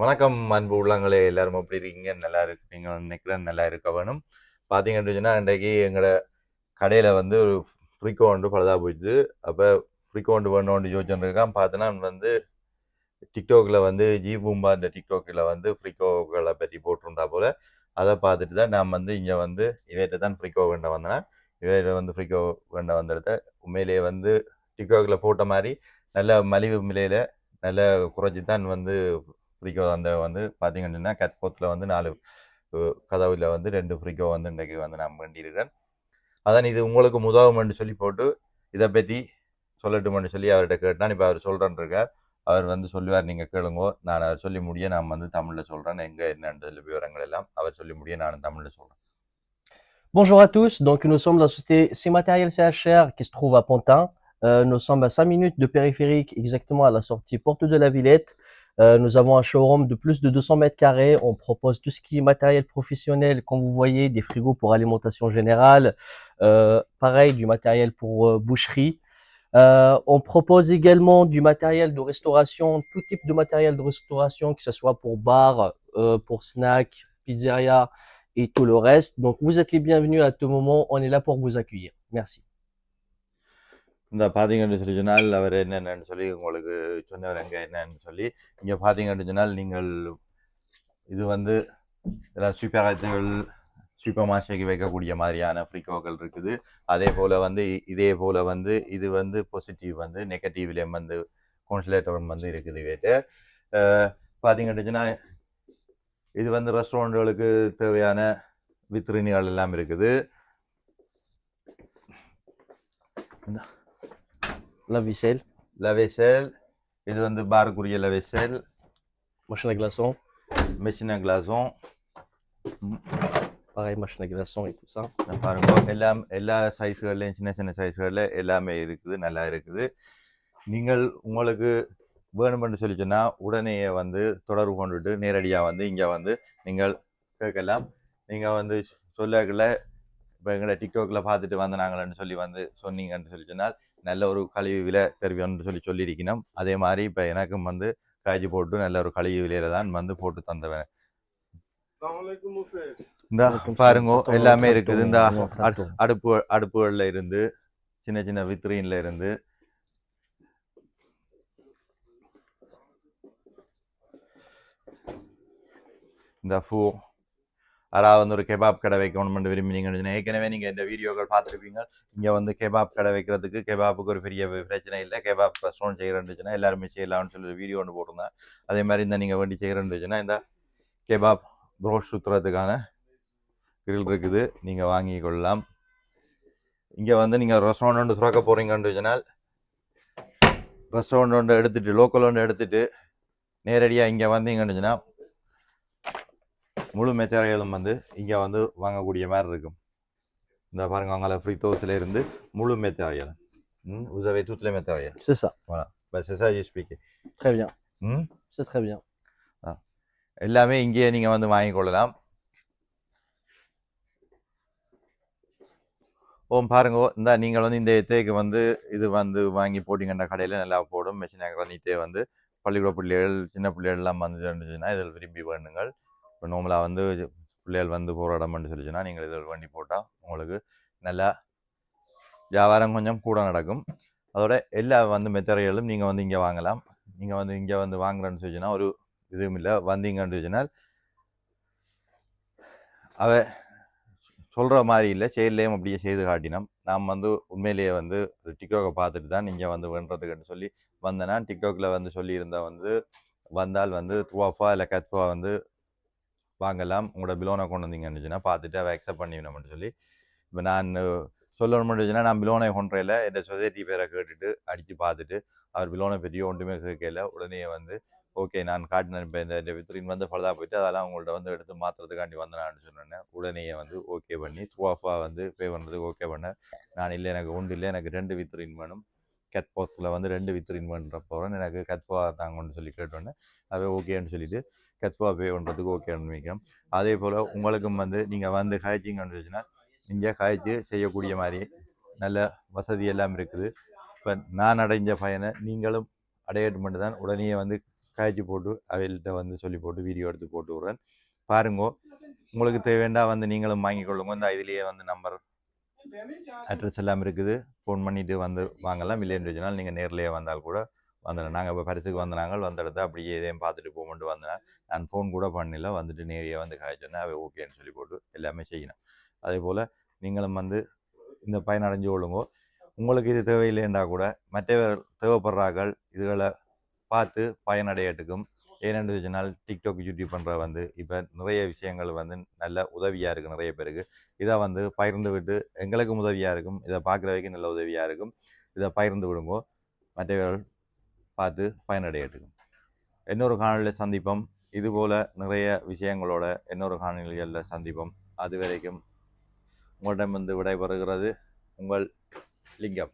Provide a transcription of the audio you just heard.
வணக்கம் அன்பு உள்ளங்களே. எல்லாரும் எப்படி இருக்கீங்க? நல்லா இருக்கீங்க நினைக்கிறேன் நல்லா இருக்க வேணும். பார்த்தீங்கன்னு சொன்னா இன்றைக்கு எங்களோட கடையில் வந்து ஒரு ஃப்ரிக்கோ ஒன்று பழுதாக போயிடுது அப்போ ஃப்ரிக்கோ ஒன்று வேணும்னு யோசிச்சுட்டு இருக்கான். பார்த்தோன்னா வந்து டிக்டாக்ல வந்து ஜி பூம்பா இந்த டிக்டாக்ல வந்து ஃப்ரிக்கோக்களை பற்றி போட்டிருந்தா போல. அதை பார்த்துட்டு தான் நான் வந்து இங்கே வந்து இவர்கிட்ட தான் ஃப்ரிக்கோ வேண்ட வந்தேன். இவர்கிட்ட வந்து ஃப்ரிக்கோ வேண்ட வந்துடுத்த உண்மையிலேயே வந்து டிக்டாக்ல போட்ட மாதிரி நல்ல மலிவு விலையில நல்ல குறைச்சி தான் வந்து ஃப்ரிகோ அந்த வந்து பார்த்தீங்கன்னா கட்போத்தில் வந்து நாலு கதவுல வந்து ரெண்டு ஃப்ரிகோ வந்து இன்றைக்கு வந்து நான் வேண்டியிருக்கேன் அதான் இது உங்களுக்கு உதவுமென்று சொல்லி போட்டு இதை பற்றி சொல்லட்டுமென்று சொல்லி அவர்கிட்ட கேட்டான். இப்போ அவர் சொல்கிறேன்ருக்கார் அவர் வந்து சொல்லுவார் நீங்கள் கேளுங்கோ நான் அவர் சொல்லி முடிய நான் வந்து தமிழில் சொல்கிறேன் எங்கே என்னன்ற விவரங்கள் எல்லாம் அவர் சொல்லி முடிய நான் தமிழில் சொல்கிறேன் Bonjour à tous, donc nous sommes la société C Matériel CHR qui se trouve à Pontin. Euh, nous sommes à 5 minutes de périphérique, exactement à la sortie Porte de la Villette. Euh, nous avons un showroom de plus de 200 mètres carrés. On propose tout ce qui est matériel professionnel, comme vous voyez, des frigos pour alimentation générale, euh, pareil, du matériel pour euh, boucherie. On propose également du matériel de restauration, tout type de matériel de restauration, que ce soit pour bar, pour snack, pizzeria et tout le reste. Donc vous êtes les bienvenus à tout moment. On est là pour vous accueillir. Merci. இந்த பார்த்தீங்கன்னு சொல்லி சொன்னால் அவர் என்னென்னு சொல்லி உங்களுக்கு சொன்னவர் எங்கே என்னன்னு சொல்லி இங்கே பார்த்தீங்கன்னு சொன்னால் நீங்கள் இது வந்து இதெல்லாம் சூப்பர் காய்ச்சல் சூப்பர் வைக்கக்கூடிய மாதிரியான ஃப்ரீக்கோக்கள் இருக்குது. அதே போல் வந்து இதே போல் வந்து இது வந்து பாசிட்டிவ் வந்து நெகட்டிவ்லேயும் வந்து கான்சுலேட்டரும் வந்து இருக்குது வேட்டு பார்த்தீங்கன்னு இது வந்து ரெஸ்டாரண்ட்டுகளுக்கு தேவையான வித்ரினிகள் எல்லாம் இருக்குது. La vaisselle, லவேசல் இது வந்து பாருக்குரிய லவேசல் மெஷினா கிளாஸும் pareil, machine à glaçons et tout ça. பாருங்க எல்லாம் எல்லா சைஸ்கள்லையும் சின்ன சின்ன சைஸ்களில் எல்லாமே இருக்குது நல்லா இருக்குது. நீங்கள் உங்களுக்கு வேணுமென்று சொல்லி சொன்னால் உடனே வந்து தொடர்பு கொண்டுட்டு நேரடியாக வந்து இங்கே வந்து நீங்கள் கேட்கலாம். நீங்கள் வந்து சொல்லக்கல இப்போ எங்களை டிக்டாக்ல பார்த்துட்டு வந்தாங்களேன்னு சொல்லி வந்து சொன்னீங்கன்னு சொல்லி சொன்னால் நல்ல ஒரு கழிவு விலை தருவியோன்னு சொல்லி சொல்லியிருக்கணும். அதே மாதிரி இப்போ எனக்கும் வந்து காய்ச்சி போட்டு நல்ல ஒரு கழிவு விலையில தான் வந்து போட்டு தந்தவன். இந்த பாருங்க எல்லாமே இருக்குது. இந்த அடு- அடுப்பு அடுப்புகள்ல இருந்து சின்ன சின்ன வித்ரீன்ல இருந்து. இந்த ஃபூ யாராவது வந்து ஒரு கெபாப் கடை வைக்கணும்னு விரும்பினீங்கன்னு ஏற்கனவே நீங்கள் இந்த வீடியோக்கள் பார்த்துருப்பீங்க. இங்கே வந்து கெபாப் கடை வைக்கிறதுக்கு கெபாப்புக்கு ஒரு பெரிய பிரச்சனை இல்லை. கெபாப் ரெஸ்டாரண்ட் செய்கிறேன்னுச்சுன்னா எல்லாருமே செய்யலாம்னு சொல்லி வீடியோ ஒன்று போட்டிருந்தேன். அதே மாதிரி இந்த நீங்கள் வேண்டி செய்கிறேன்னுச்சுன்னா இந்த கெபாப் ப்ரோஷ் சுற்றுறதுக்கான கிரில் இருக்குது. நீங்கள் வாங்கி கொள்ளலாம். இங்கே வந்து நீங்கள் ரெஸ்டாரண்ட் ஒன்று திறக்க போகிறீங்கன்னு சொன்னால் ரெஸ்டாரண்ட் ஒன்று எடுத்துகிட்டு லோக்கல் ஒன்று எடுத்துகிட்டு நேரடியாக இங்கே வந்தீங்கன்னு சொன்னால் முழு மெட்டீரியலும் வந்து இங்கே வந்து வாங்கக்கூடிய மாதிரி இருக்கும். இந்த பாருங்க அவங்கள ஃப்ரீ தோஸில் இருந்து முழு மெட்டீரியல் ம் vous avez toutes les matériels. C'est ça. bah, c'est ça j'ai expliqué Très bien. ம் C'est très bien. எல்லாமே இங்கேயே நீங்கள் வந்து வாங்கிக் கொள்ளலாம். ஓ பாருங்க இந்த நீங்கள் வந்து இந்த தேக்கு வந்து இது வந்து வாங்கி போட்டிங்கன்னா கடையில் நல்லா போடும். மெஷின் நீட்டே வந்து பள்ளிக்கூட பிள்ளைகள் சின்ன பிள்ளைகள் எல்லாம் வந்து இருந்துச்சுன்னா இதில் விரும்பி வேணுங்கள் இப்போ நார்மலாக வந்து பிள்ளைகள் வந்து போகிற இடம்னு சொல்லிச்சுன்னா நீங்கள் இதில் வண்டி போட்டால் உங்களுக்கு நல்லா வியாபாரம் கொஞ்சம் கூட நடக்கும். அதோட எல்லா வந்து மெத்தரியலும் நீங்கள் வந்து இங்கே வாங்கலாம். நீங்கள் வந்து இங்கே வந்து வாங்குறேன்னு சொல்லிச்சுன்னா ஒரு இதுவும் இல்லை. வந்தீங்கன்னு சொன்னால் அவ சொல்கிற மாதிரி இல்லை. செயல்லையும் அப்படியே செய்து காட்டினோம். நாம் வந்து உண்மையிலேயே வந்து டிக்டாக்கை பார்த்துட்டு தான் நீங்கள் வந்து வென்றதுக்குன்னு சொல்லி வந்தேன்னா டிக்டாக்ல வந்து சொல்லியிருந்தா வந்து வந்தால் வந்து துவாஃபா இல்லை கத்வா வந்து வாங்கலாம் உங்களோட பிலோனை கொண்டு வந்தீங்கன்னு பார்த்துட்டு அவள் அக்செப்ட் பண்ணிவிடணும்னு சொல்லி. இப்போ நான் சொல்லணும்னு நான் பிலோனை கொண்டுறையில் என் சொசைட்டி பேரை கேட்டுட்டு அடித்து பார்த்துட்டு அவர் பிலோனை பற்றியோ ஒன்றுமே கேட்கல. உடனே வந்து ஓகே நான் காட்டினேன் இப்போ இந்த வித்ரின் வந்து ஃபலதாக போயிட்டு அதெல்லாம் உங்கள்ட்ட வந்து எடுத்து மாற்றுறதுக்காண்டி வந்தேனான்னு சொன்னேன் உடனே வந்து ஓகே பண்ணி த்ரூஆஃபாக வந்து பே பண்ணுறதுக்கு ஓகே பண்ணேன் நான் இல்லை எனக்கு ஒன்று இல்லை எனக்கு ரெண்டு வித்ரின் வேணும். கத் போஸ்டில் வந்து ரெண்டு வித்ரின் பண்ணுறப்போ எனக்கு கத்வா தாங்கன்னு சொல்லி கேட்டோன்னே அது ஓகேன்னு சொல்லிட்டு கத்வா பே பண்ணுறதுக்கு ஓகேன்னு வைக்கிறோம் அதே போல் உங்களுக்கும் வந்து நீங்கள் வந்து காய்ச்சிங்கன்னு வந்துச்சுன்னா இங்கே காய்ச்சி செய்யக்கூடிய மாதிரி நல்ல வசதி எல்லாம் இருக்குது. இப்போ நான் அடைஞ்ச பயனை நீங்களும் அடையட்டும் தான் உடனே வந்து காய்ச்சி போட்டு அவைகள்கிட்ட வந்து சொல்லி போட்டு வீடியோ எடுத்து போட்டு விட்றேன். பாருங்கோ உங்களுக்கு தேவைண்டா வந்து நீங்களும் வாங்கிக் கொள்ளுங்க. இந்த இதுலேயே வந்து நம்பர் அட்ரஸ் எல்லாம் இருக்குது. ஃபோன் பண்ணிவிட்டு வந்து வாங்கலாம். இல்லைன்னு சொன்னால் நீங்கள் நேர்லேயே வந்தால் கூட வந்துடலாம் நாங்கள் இப்போ பரிசுக்கு வந்த நாங்கள் வந்த இடத்த அப்படியே இதையும் பார்த்துட்டு போகும்போது வந்தேன் நான் ஃபோன் கூட பண்ணல. வந்துட்டு நேரே வந்து காய்ச்சோன்னே அவை ஓகேன்னு சொல்லி போட்டு எல்லாமே செய்யணும். அதே போல் நீங்களும் வந்து இந்த பயனடைஞ்சு கொள்ளுங்கோ. உங்களுக்கு இது தேவையில்லைண்டா கூட மற்றவர் தேவைப்படுறார்கள் இதுகளை பார்த்து பயனடையட்டுக்கும். ஏனென்று சொன்னால் டிக்டாக் யூடியூப் பண்ணுற வந்து இப்போ நிறைய விஷயங்கள் வந்து நல்ல உதவியாக இருக்குது நிறைய பேருக்கு. இதை வந்து பகிர்ந்து விட்டு எங்களுக்கும் உதவியாக இருக்கும். இதை பார்க்குற வரைக்கும் நல்ல உதவியாக இருக்கும். இதை பகிர்ந்து விடுங்கோ. மற்றவர்கள் பார்த்து பயனடையட்டுக்கும் இன்னொரு காணொலியில் சந்திப்போம். இதுபோல் நிறைய விஷயங்களோட இன்னொரு காணொலிகளில் சந்திப்போம். அது வரைக்கும் உங்களிடம் வந்து விடைபெறுகிறது உங்கள் லிங்கம்.